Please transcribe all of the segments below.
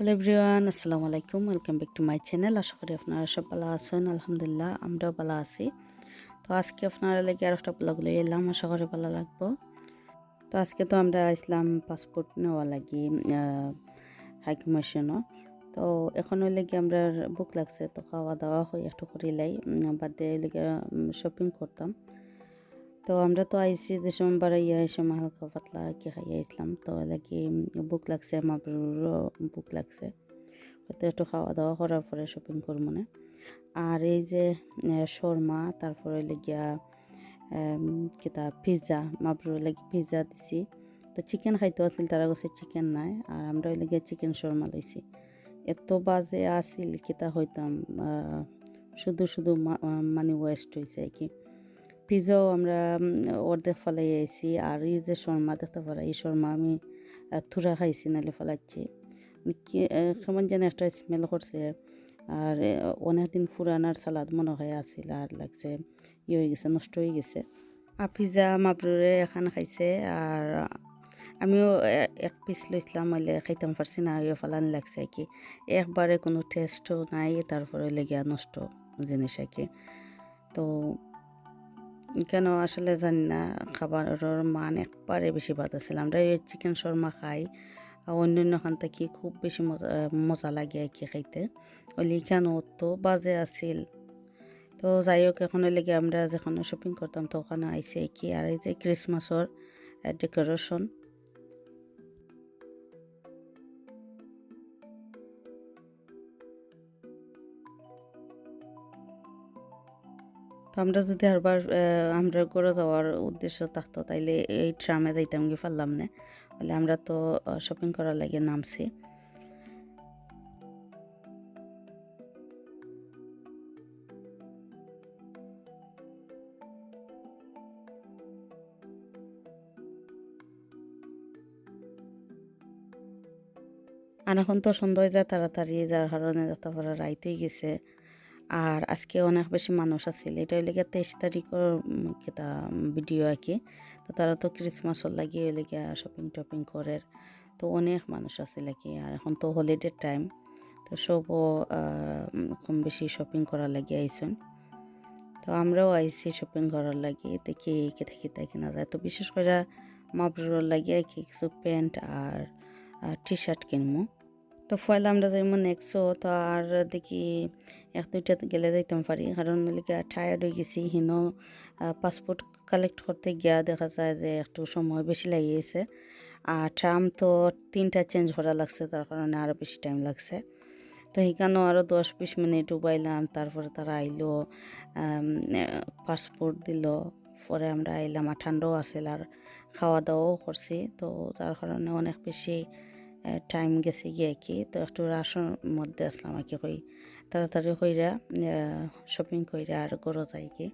Hello everyone আসসালামু আলাইকুম welcome back to my channel আশা করি আপনারা সব ভালো আছেন। আলহামদুলিল্লাহ, আমরাও ভালো আছি। তো আজকে আপনারা লেগে আর একটা ব্লগ লই এলাম। আশা করি ভালো লাগবো। তো আজকে তো আমরা আসলাম পাসপোর্ট নেওয়া লাগি হাই কমিশনও তো এখন লেগে আমরা বুক লাগছে। তো খাওয়া দাওয়া হয়ে একটু করিলাই বাদ দিয়ে লেগে শপিং করতাম। তো আমরা তো আইসি যে সময় বাড়াইয়া এই সময় হালকা পাতলা কি খাইয়া আসলাম তো লাগি বুক লাগছে মাবরুরও বুক লাগছে। হয়তো একটু খাওয়া দাওয়া করার পরে শপিং করব মানে আর এই যে শর্মা, তারপরে লেগিয়া কিতা পিৎজা মাবরুর লাগি পিৎজা দিছি। তো চিকেন খাইতে আছিল, তারা কাছে চিকেন নাই। আর আমরা ওই লেগে চিকেন শর্মা লইছি। এত বাজে আসিল কিতা হইতাম শুধু শুধু মানি ওয়েস্ট হয়েছে কি। পিজাও আমরা অর্ধেক ফলাই আইছি। আর এই যে শর্মা, দেখতে পারা, এই শর্মা আমি থুরা খাইছি নালে ফেলাচ্ছি। কেমন যেন একটা স্মেল করছে। আর অনেকদিন পুরানার সালাদ মনে হয় আসছিল আর লাগছে, ই হয়ে গেছে, নষ্ট হয়ে গেছে। আর পিজা মাবরুরে এখান খাইছে, আর আমিও এক পিস লইছিলাম হইলে খাইতাম পারছি না ইয়ে ফালানি লাগছে কি একবারে কোনো টেস্টও নাই, তারপরে লেগিয়া নষ্ট জিনিস আর কি তো কেন আসলে জানি না, খাবারের মান একবারে বেশি বাদ আছিল আমরা এই চিকেন শর্মা খাই অন্য অন্য খান থেকে খুব বেশি মজা মজা লাগে আর কি খাইতে। ওই কেন তো বাজে আছিল। তো যাই হোক, এখন লেগে আমরা যেখানে শপিং করতাম তো ওখানে আইসে কি, আর এই যে ক্রিসমাসর ডেকোরেশন আমরা যদি আরবার আমরা ঘরে যাওয়ার উদ্দেশ্য থাকতো, তাইলে এই ট্রামে যাইতাম গিয়ে পারলাম না। বলে আমরা তো শপিং করার লাগে নামছি। আর এখন তো সন্ধ্যা যা তাড়াতাড়ি যার কারণে যত পারা রাইতেই গেছে। আর আজকে অনেক বেশি মানুষ আছিল। এটা লেগে তেইশ তারিখের কেটা ভিডিও আর কি তো তারা তো ক্রিসমাসের লাগিয়ে লেগে শপিং টপিং করে। তো অনেক মানুষ আছিল আর কি। আর এখন তো হলিডে টাইম তো সবও কম বেশি শপিং করার লাগে আইসন। তো আমরাও আইসি শপিং করার লাগে। দেখি কেটে কেটে কিনা যায়। তো বিশেষ করে মাবরুর লাগে কি কিছু প্যান্ট আর টি শার্ট কিনবো তো ফয়লা আমরা যেমন নেক্সো তো আর দেখি এক, দুইটা গেলে যাইতাম পারি। কারণ টায়ার্ড হয়ে গেছি, হিনো পাসপোর্ট কালেক্ট করতে গিয়া দেখা যায় যে একটু সময় বেশি লাগিয়েছে। আর ট্রাম তো তিনটা চেঞ্জ করা লাগছে, তার কারণে আরও বেশি টাইম লাগছে। তো সেখানেও আরও দশ, বিশ মিনিট উবাইলাম, তারপরে তারা আইলো পাসপোর্ট দিল, পরে আমরা আইলাম, আর ঠান্ডাও আছিল আর খাওয়া দাওয়াও করছি। তো যার কারণে অনেক বেশি টাইম গেছে গিয়ে কি, তো একটু রাশন মধ্যে আসলাম আর কি কই, তাড়াতাড়ি কইরা শপিং কইরা আর গরো যাই কি।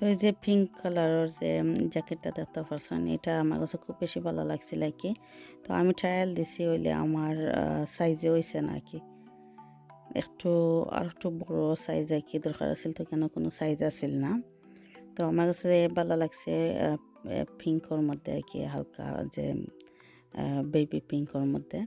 তো এই যে পিঙ্ক কালারের যে জ্যাকেটটা দেখতে পারছেন, এটা আমার কাছে খুব বেশি ভালো লাগছিল আর কি। তো আমি ট্রায়াল দিছি হইলে আমার সাইজে হয়েছে না কি। একটু, আর একটু বড় সাইজ আর কি দরকার আছিল তো কেন কোনো সাইজ আছিল না। তো আমার কাছে ভালো লাগছে পিঙ্কর মধ্যে আর কি হালকা যে বেবি পিঙ্কর মধ্যে।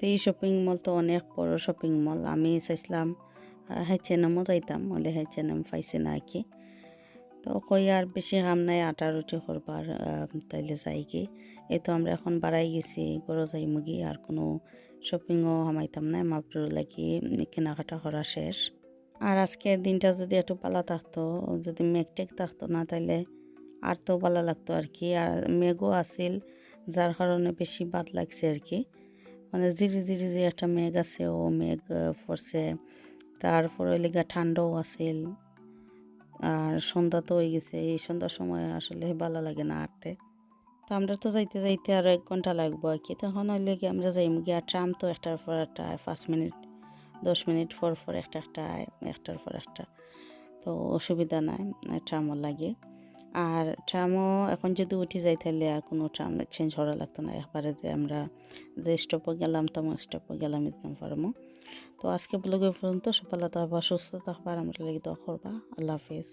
তো এই শপিং মল তো অনেক বড় শপিং মল আমি চাইছিলাম হেচেনামও যাইতাম, হলে হেচেনাম পাইছে না কি তো কই আর বেশি কাম নাই, আটা রুটি করবার তাইলে যাই কি। এই তো আমরা এখন বাড়াই গেছি, গরো যাই মুগি আর কোনো শপিংও হামাইতাম না মাপড় লাগি কেনাকাটা করা শেষ। আর আজকের দিনটা যদি একটু পালা থাকতো, যদি মেঘটেক থাকতো না, তাইলে আর তো ভালো লাগতো আর কি আর মেঘও আসিল যার কারণে বেশি বাদ লাগছে আর কি মানে জিরি জিরি যে একটা মেঘ আছে, ও মেঘ পড়ছে। তারপরে লেগা ঠান্ডাও আছিল আর সন্ধ্যা তো হয়ে গেছে। এই সন্ধ্যার সময় আসলে ভালো লাগে না হাঁটতে। তো আমরা তো যাইতে যাইতে আরও এক ঘণ্টা লাগবো আর কি। তখন হইলে কি আমরা যাইম গিয়া ট্রাম তো একটার পর একটা পাঁচ মিনিট, দশ মিনিট পর পর একটা একটা একটার পর একটা। তো অসুবিধা নাই, ট্রামও লাগে। আর ট্রামও এখন যদি উঠে যাই তাহলে আর কোনো ট্রাম চেঞ্জ করা লাগতো না। একবারে যে আমরা যে স্টপে গেলাম তেমন স্টপে গেলাম একদম পারমো তো আজকে ব্লগে পর্যন্ত, সকালে তো আবার সুস্থ থাকবার আমরা লেগে দোয়া করবা। আল্লাহ হাফিজ।